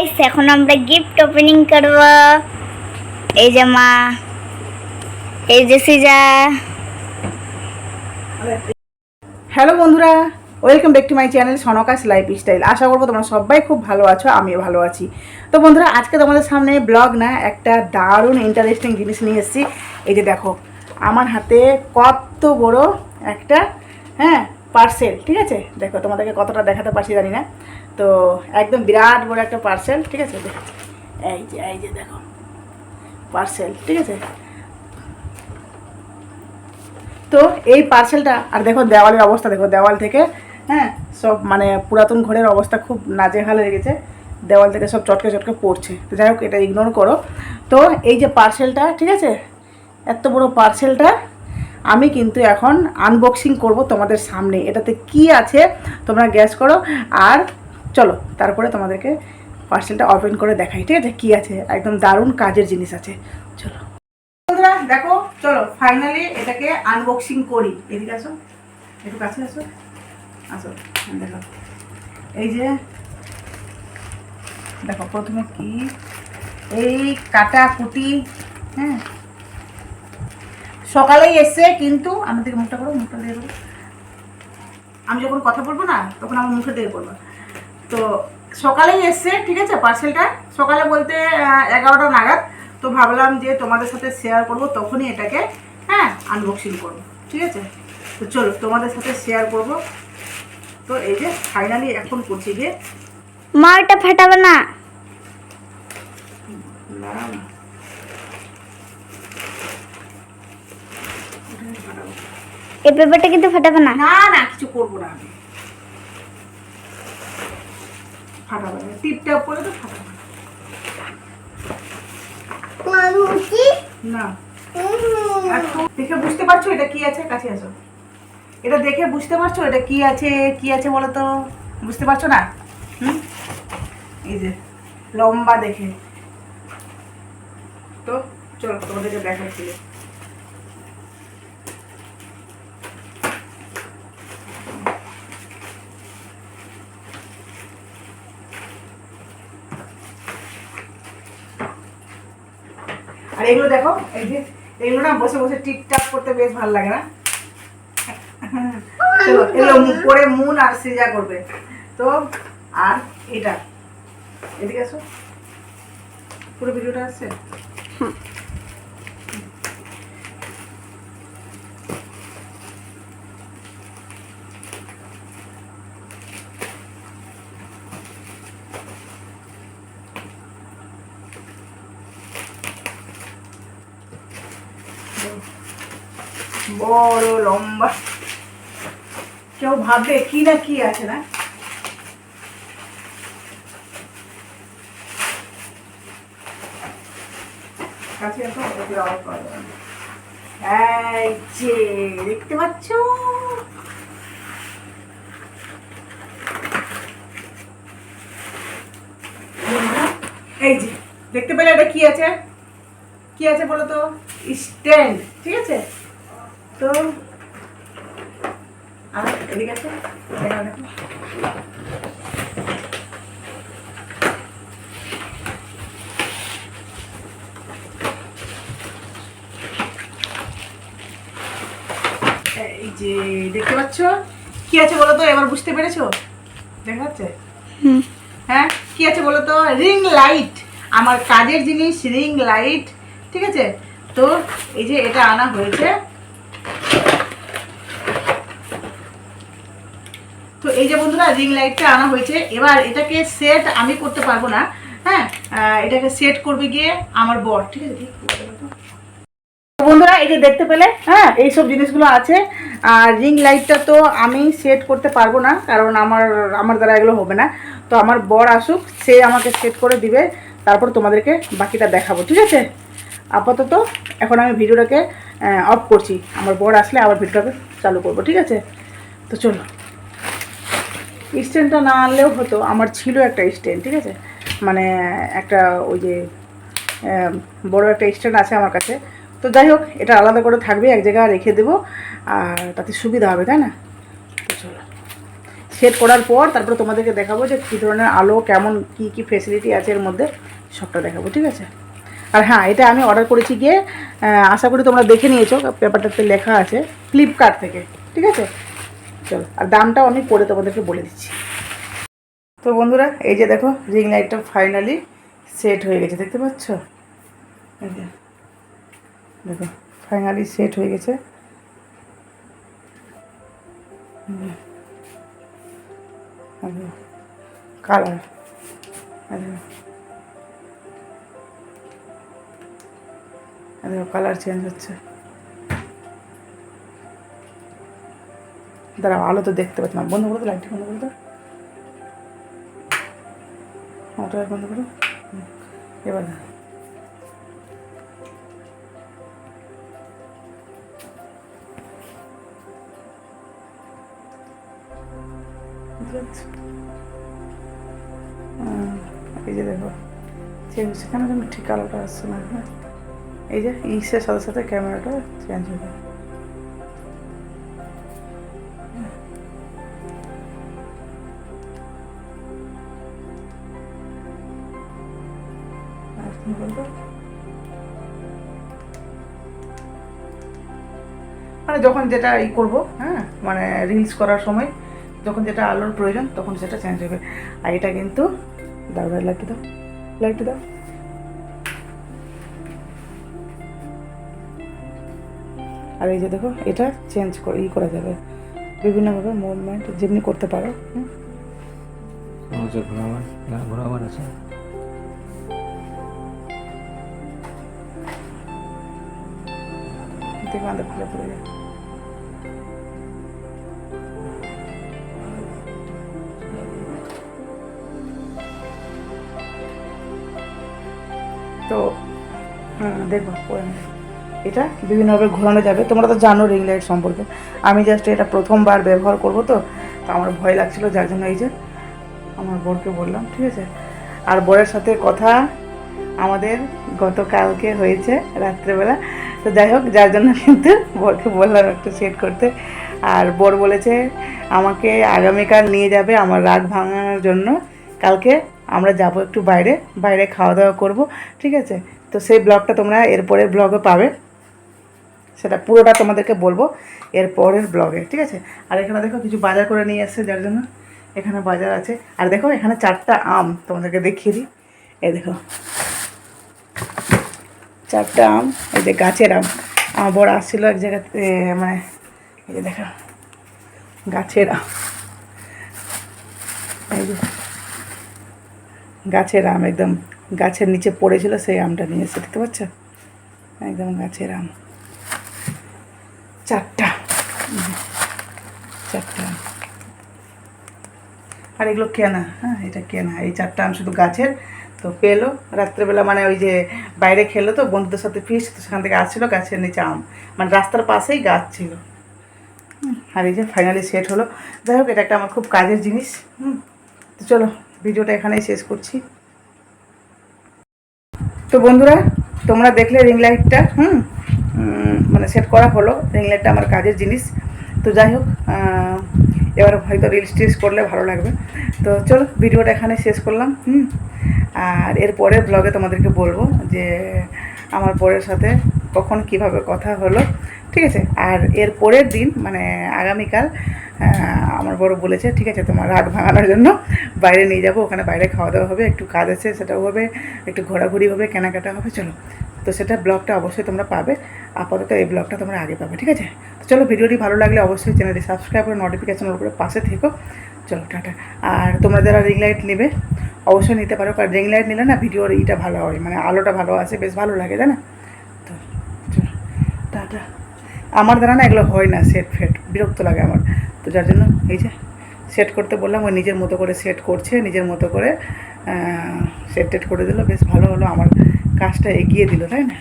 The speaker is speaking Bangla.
গাইস এখন আমরা গিফট ওপেনিং করব। এই যে মা, এই যে সিজা। হ্যালো বন্ধুরা welcome back to my channel সনকাস lifestyle আশা করব তোমরা সবাই খুব ভালো আছো, আমিও ভালো আছি। তো বন্ধুরা, আজকে তোমাদের সামনে ব্লগ না, একটা দারুণ ইন্টারেস্টিং জিনিস নিয়ে এসেছি। এই যে দেখো, আমার হাতে কত বড় একটা হ্যাঁ পার্সেল ঠিক আছে? দেখো, তোমাদেরকে কতটা দেখাতে পারছি জানি না। তো একদম বিরাট বড় একটা পার্সেল ঠিক আছে? এই যে এই যে দেখো পার্সেল ঠিক আছে? তো এই পার্সেলটা আর দেখো দেওয়ালের অবস্থা, দেখো দেওয়াল থেকে হ্যাঁ সব মানে পুরাতন ঘরের অবস্থা খুব নাজেহাল হয়ে গেছে। দেওয়াল থেকে সব চটকে চটকে পড়ছে। তো যাই হোক, এটা ইগনোর করো। তো এই যে পার্সেলটা ঠিক আছে? এত বড় পার্সেলটা আমি কিন্তু এখন আনবক্সিং করব তোমাদের সামনে। এটাতে কি আছে তোমরা গ্যাস করো। আর চলো, তারপরে তোমাদেরকে পার্সেলটা ওপেন করে দেখাই, ঠিক আছে? কী আছে? একদম দারুণ কাজের জিনিস আছে। চলো। বন্ধুরা, দেখো, চলো ফাইনালি এটাকে আনবক্সিং করি। এদিকে আসো, একটু কাছে আসো। আসো দেখো এই যে, দেখো, প্রথমে কি? এই কাটা কুটি হ্যাঁ? সকালেই এসছে, কিন্তু আমার দিকে মুখটা করো, মুখটা দিয়ে আমি যখন কথা বলব না, তখন আমার মুখে দিয়ে করব তো সকালেই এসছে ঠিক আছে? পার্সেলটা সকালে বলতে এগারোটা নাগাদ। তো ভাবলাম যে তোমাদের সাথে শেয়ার করব তখনই এটাকে হ্যাঁ আনবক্সিং করব ঠিক আছে? তো চলো তোমাদের সাথে শেয়ার করব। তো এই যে ফাইনালি এখন করছি যে মা এটা ফাটাবে না। এই পেপারটা কিন্তু ফাটাবে না। না না কিছু করব না আমি। ফাটাবো না টিপ টাপ করে তো ফাটাবো। না। না দেখে বুঝতে পারছ এটা কি আছে? কাছে আসো। এটা দেখে বুঝতে পারছ এটা কি আছে? কি আছে বলো তো? বুঝতে পারছ না? হুম? এই যে লম্বা দেখে। তো চলো তোমাদেরকে দেখাচ্ছি। এগুলো দেখো, এই যে, এগুলো না বসে বসে টিপটাপ করতে বেশ ভালো লাগে না। এগুলো করে মুন আর সিজা করবে। তো, আর এটা। এদিকে আসো। পুরো ভিডিওটা আসছে? বড় লম্বা। কেউ ভাববে কি না কি আছে না? দেখতে পাচ্ছ? এই যে, দেখতে পেলে এটা কি আছে? কি আছে বলো তো? স্ট্যান্ড, ঠিক আছে? তো আর এদিকে আছে? দেখো দেখো এই যে দেখতে পাচ্ছ? কি আছে বলো তো? এবার বুঝতে পেরেছ? দেখা যাচ্ছে? হ্যাঁ? কি আছে বলো তো? রিং লাইট আমার কাজের জিনিস রিং লাইট ঠিক আছে? তো এই যে এটা আনা হয়েছে। এই যে বন্ধুরা রিং লাইটটা আনা হয়েছে। এবার এটাকে সেট আমি করতে পারব না। হ্যাঁ এটাকে সেট করবে গিয়ে আমার বর, ঠিক আছে? বন্ধুরা, এই যে দেখতে পেলে হ্যাঁ এইসব জিনিসগুলো আছে। আর রিং লাইটটা তো আমি সেট করতে পারব না, কারণ আমার আমার দ্বারা এগুলো হবে না। তো আমার বর আসুক, সে আমাকে সেট করে দিবে। তারপর তোমাদেরকে বাকিটা দেখাবো, ঠিক আছে? আপাতত এখন আমি ভিডিওটাকে অফ করছি। আমার বর আসলে আবার ভিডিওটাকে চালু করব, ঠিক আছে? তো চলো। স্ট্যান্ডটা না আনলেও হতো, আমার ছিল একটা স্ট্যান্ড, ঠিক আছে? মানে একটা ওই যে বড় একটা স্ট্যান্ড আছে আমার কাছে। তো যাই হোক, এটা আলাদা করে থাকবে, এক জায়গায় রেখে দেবো, আর তাতে সুবিধা হবে, তাই না? চলো। সেট করার পর তারপরে তোমাদেরকে দেখাবো যে কী ধরনের আলো, কেমন, কি কি ফেসিলিটি আছে এর মধ্যে, সবটা দেখাবো, ঠিক আছে? আর হ্যাঁ এটা আমি অর্ডার করেছি গিয়ে আশা করি তোমরা দেখে নিয়েছো, পেপারটাতে লেখা আছে ফ্লিপকার্ট থেকে, ঠিক আছে? চলো, আর দামটাও আমি পরে তোমাদেরকে বলে দিচ্ছি। তো বন্ধুরা, এই যে দেখো রিং লাইটটা ফাইনালি সেট হয়ে গেছে, দেখতে পাচ্ছ? দেখো ফাইনালি সেট হয়ে গেছে। কালার কালার চেঞ্জ হচ্ছে। দাঁড়াও আলো তো দেখতে পাচ্ছি না। বন্ধ করে তো লাইটটা বন্ধ করে দাও ওটা বন্ধ করো। এবার এই যে দেখো চেঞ্জ সেখানে যেন ঠিক আলোটা আসছে না। হ্যাঁ এই যে, ইসের সাথে সাথে ক্যামেরাটা চেঞ্জ হয়ে যায় মানে যখন যেটা ই করব হ্যাঁ মানে রিলস করার সময়, যখন যেটা আলোর প্রয়োজন, তখন সেটা চেঞ্জ হবে। আর এটা কিন্তু ভাই লাইটটা দাও লাইটটা দাও। আর এই যে দেখো, এটা চেঞ্জ ই করা যাবে। বিভিন্নভাবে মুভমেন্ট যেমনি করতে পারো, হুম। ঘোরাবার আছে। দেখো আমাদের খুলে পড়ে তো হুম, দেখো পরে নেবে। এটা বিভিন্নভাবে ঘোরানো যাবে। তোমরা তো জানো রিং লাইট সম্পর্কে। আমি জাস্ট এটা প্রথমবার ব্যবহার করব তো তো আমার ভয় লাগছিল যার জন্য এই যে আমার বরকে বললাম ঠিক আছে? আর বরের সাথে কথা আমাদের গতকালকে হয়েছে রাত্রেবেলা। তো যাই হোক, যার জন্য কিন্তু বরকে বললাম একটু সেট করতে। আর বর বলেছে, আমাকে আগামীকাল নিয়ে যাবে আমার রাগ ভাঙানোর জন্য। কালকে আমরা যাব একটু বাইরে বাইরে খাওয়া দাওয়া করব। ঠিক আছে? তো সেই ব্লগটা তোমরা এরপরের ব্লগে পাবে। সেটা পুরোটা তোমাদেরকে বলব এর পরের ব্লগে ঠিক আছে? আর এখানে দেখো কিছু বাজার করে নিয়ে এসছে যার জন্য। এখানে বাজার আছে। আর দেখো এখানে চারটা আম তোমাদেরকে দেখিয়ে দিই। এই দেখো। চারটা আম, এই যে গাছের আম। আমার বড় আসছিল এক জায়গাতে মানে এই যে দেখো, গাছের আম। এই যে গাছের আম একদম গাছের নিচে পড়েছিল সেই আমটা নিয়ে এসে দেখতে পাচ্ছ? একদম গাছের আম। চারটা। চারটা আম। আর এগুলো কেনা হ্যাঁ এটা কেনা। এই চারটা আম শুধু গাছের তো পেল। রাত্রেবেলা মানে ওই যে বাইরে খেলো তো, বন্ধুদের সাথে ফিস তো সেখান থেকে আসছিল, গাছের নিচে আম। মানে রাস্তার পাশেই গাছ ছিল। আর এই যে ফাইনালি সেট হলো। যাই হোক, এটা একটা আমার খুব কাজের জিনিস। হুম। তো চলো, ভিডিওটা এখানেই শেষ করছি। তো বন্ধুরা, তোমরা দেখলে রিং লাইটটা হুম। মানে সেট করা হলো। রিং লাইটটা আমার কাজের জিনিস। তো যাই হোক এবার হয়তো রিলস টিলস করলে ভালো লাগবে। তো চলো, ভিডিওটা এখানে শেষ করলাম, হুম? আর এরপরে ব্লগে তোমাদেরকে বলব যে, আমার পরের সাথে কখন কীভাবে কথা হলো, ঠিক আছে? আর এর পরের দিন মানে আগামীকাল আমার বড় বলেছে, ঠিক আছে, তোমার রাত ভাঙানোর জন্য বাইরে নিয়ে যাব, ওখানে বাইরে খাওয়া দাওয়া হবে, একটু কাজ আছে, সেটাও হবে, একটু ঘোরাঘুরি হবে, কেনাকাটা হবে, চলো। তো সেটা ব্লগটা অবশ্যই তোমরা পাবে। আপাতত এই ব্লগটা তোমরা আগে পাবে, ঠিক আছে? চলো ভিডিওটি ভালো লাগলে অবশ্যই চ্যানেলটি সাবস্ক্রাইব করে নোটিফিকেশনের উপরে পাশে থেকো। চলো, টাটা। আর তোমরা যারা রিং লাইট নেবে, অবশ্যই নিতে পারো, কারণ রিং লাইট নিলে না ভিডিওর ইটা ভালো হয় মানে আলোটা ভালো আসে, বেশ ভালো লাগে তাই না তো, চলো, টাটা। আমার দ্বারা না এগুলো হয় না সেট ফেট বিরক্ত লাগে আমার। তো যার জন্য এই যে সেট করতে বললাম ওই নিজের মতো করে সেট করছে, নিজের মতো করে সেট টেট করে দিল, বেশ ভালো হলো, আমার কাজটা এগিয়ে দিল, তাই না?